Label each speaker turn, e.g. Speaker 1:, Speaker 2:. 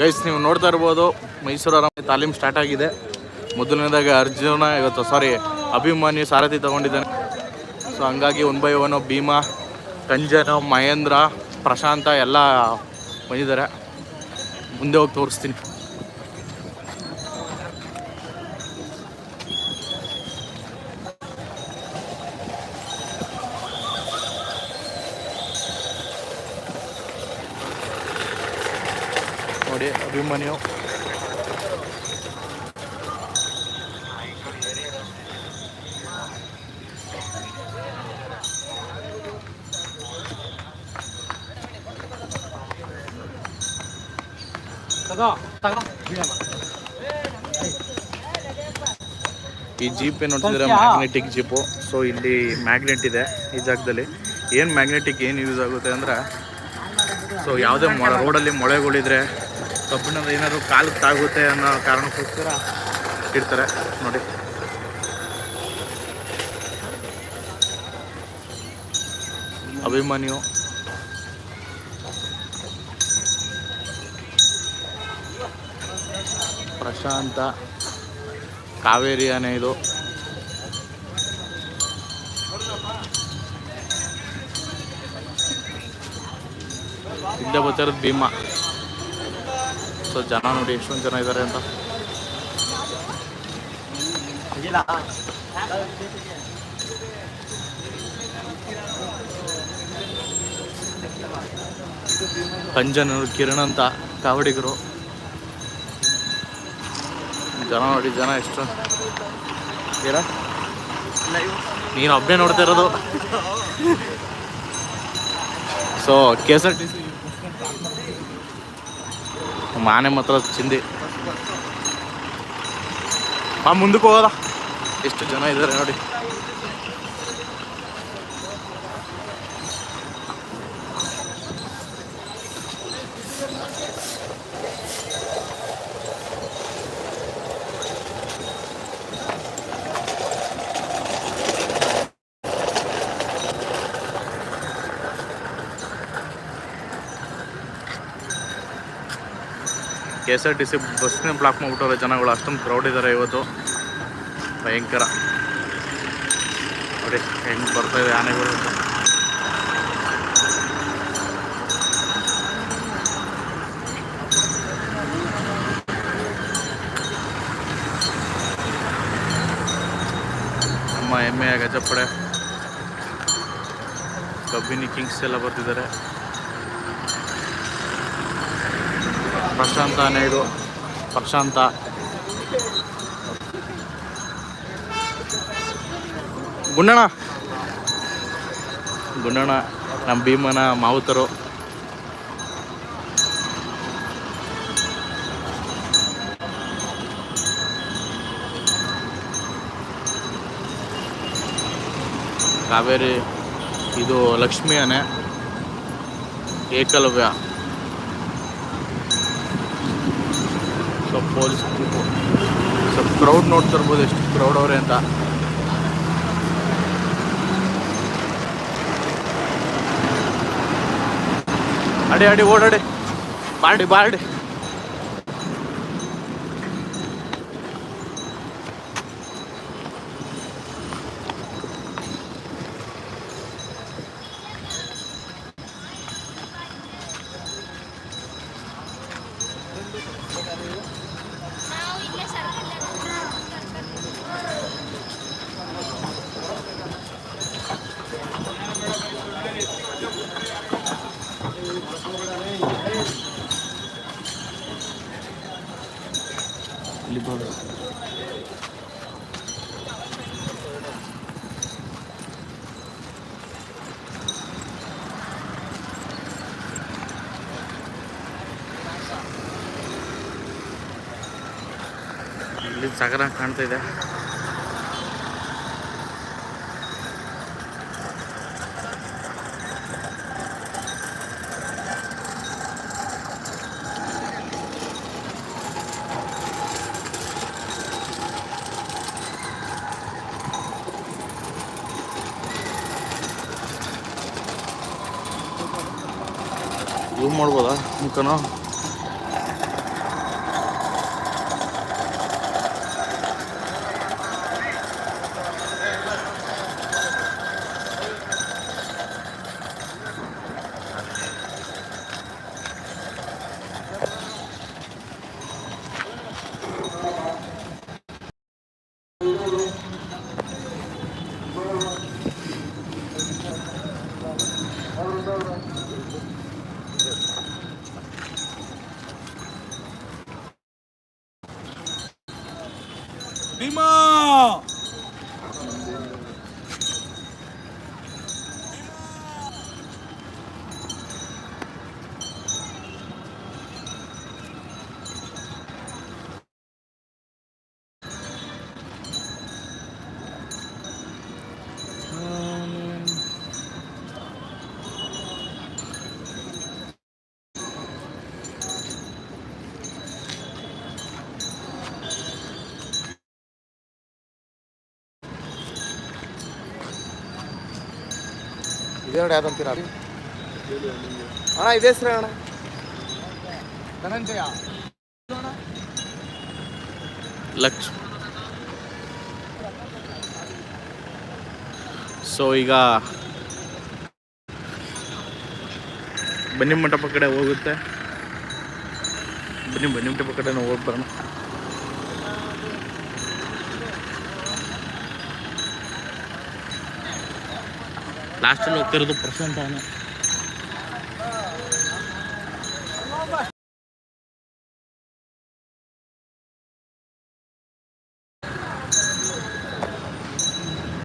Speaker 1: Guys ನೀವು ನೋಡ್ತಾ ಇರ್ಬೋದು, ಮೈಸೂರು ಅರಮನೆ ತಾಲೀಮ್ ಸ್ಟಾರ್ಟ್ ಆಗಿದೆ. ಮೊದಲನೇದಾಗಿ ಅರ್ಜುನ, ಇವತ್ತು ಸಾರಿ ಅಭಿಮಾನಿ ಸಾರಥಿ ತಗೊಂಡಿದ್ದಾನೆ. ಸೊ ಹಂಗಾಗಿ one by one Bhima Kanjan Mahendra, Prashanth ಎಲ್ಲ ಬಂದಿದ್ದಾರೆ. ಮುಂದೆ ಹೋಗಿ ತೋರಿಸ್ತೀನಿ. ನೋಡಿ ಅಭಿಮನ್ಯು. ಈ ಜೀಪ್ ಏನ್ ನೋಡ್ತಿದ್ರೆ ಮ್ಯಾಗ್ನೆಟಿಕ್ ಜೀಪು ಸೊ ಇಲ್ಲಿ ಮ್ಯಾಗ್ನೆಟ್ ಇದೆ ಈ ಜಾಗದಲ್ಲಿ. ಏನ್ ಮ್ಯಾಗ್ನೆಟಿಕ್ ಏನ್ ಯೂಸ್ ಆಗುತ್ತೆ ಅಂದ್ರೆ ಸೊ ಯಾವುದೇ ರೋಡಲ್ಲಿ ಮೊಳೆಗಳಿದ್ರೆ ಕಬ್ಬಿಣದ ಏನಾದರೂ ಕಾಲು ತಾಗುತ್ತೆ ಅನ್ನೋ ಕಾರಣಕ್ಕೋಸ್ಕರ ಇಡ್ತಾರೆ. ನೋಡಿ. ಅಭಿಮಾನಿಯು. ಪ್ರಶಾಂತ. ಕಾವೇರಿ ಆನೆ ಇದು. ಹಿಂದೆ ಬರ್ತಿರೋದು ಭೀಮಾ. ಸೊ ಜನ ನೋಡಿ ಎಷ್ಟೊಂದು ಜನ ಇದ್ದಾರೆ ಅಂತ. ಕಂಜನರು ಕಿರಣ್ ಅಂತ ಕಾವಡಿಗರು. ಜನ ನೋಡಿ ಜನ ಎಷ್ಟು. ಏನ ನೀನು ಒಬ್ಬನೇ ನೋಡ್ತಾ ಇರೋದು. So K S R T C. Mane ಮಾತ್ರ ಚಿಂದಿ ಆ ಮುಂದಕ್ಕೆ ಹೋಗೋದ ಎಷ್ಟು ಜನ ಇದ್ದಾರೆ ನೋಡಿ K S R T C ಬಸ್ನೇ block ಮಾಡಿಬಿಟ್ಟವ್ರೆ ಜನಗಳು. ಅಷ್ಟೊಂದು ಕ್ರೌಡ್ ಇದ್ದಾರೆ ಇವತ್ತು. ಭಯಂಕರ. ನೋಡಿ, ಹೆಂಗೆ ಬರ್ತಾ ಇದೆ ಆನೆಗಳು. ನಮ್ಮ ಹೆಮ್ಮೆಯ ಗಜಪಡೆ ಕಬ್ಬಿನಿ ಕಿಂಗ್ಸ್ ಎಲ್ಲ ಬರ್ತಿದ್ದಾರೆ. ಪ್ರಶಾಂತ ನಾಯ್ಡು ಪ್ರಶಾಂತ. ಗುಂಡಣ್ಣ ಗುಂಡಣ್ಣ ನಮ್ಮ ಭೀಮನ ಮಾವುತರು. ಕಾವೇರಿ ಇದು ಲಕ್ಷ್ಮಿ ಆನೆ Ekalavya. So police so crowd ನೋಡ್ತಿರ್ಬೋದು ಎಷ್ಟು ಕ್ರೌಡ್ ಅವ್ರೆ ಅಂತ. ಅಡಿ ಅಡಿ ಓಡಾಡಿ. ಬಾಡಿ ಬಾಡಿ ಇಲ್ಲಿ ಬರು ಇಲ್ಲಿ ಸಗರ ಕಾಣ್ತಾ ಇದೆ. ಜೂಮ್ ಮಾಡ್ಬೋದಾ? ಮುಖನೋ
Speaker 2: ಇದೇ ಯಾವ್ದಂತೀರ ಅಣ್ಣ, ಇದೇ ಹೆಸ್ರು ಅಣ್ಣ. ಧನಂಜಯ.
Speaker 1: ಲಕ್ಷ ಸೊ ಈಗ ಬನ್ನಿ ಮಂಟಪ ಕಡೆ ಹೋಗುತ್ತೆ. ಬನ್ನಿ ಬನ್ನಿ ಮಂಟಪ ಕಡೆ ಹೋಗಿ ಲಾಸ್ಟಲ್ಲಿ ಹೋಗ್ತಿರೋದು ಪ್ರಶಾಂತ ಅವನು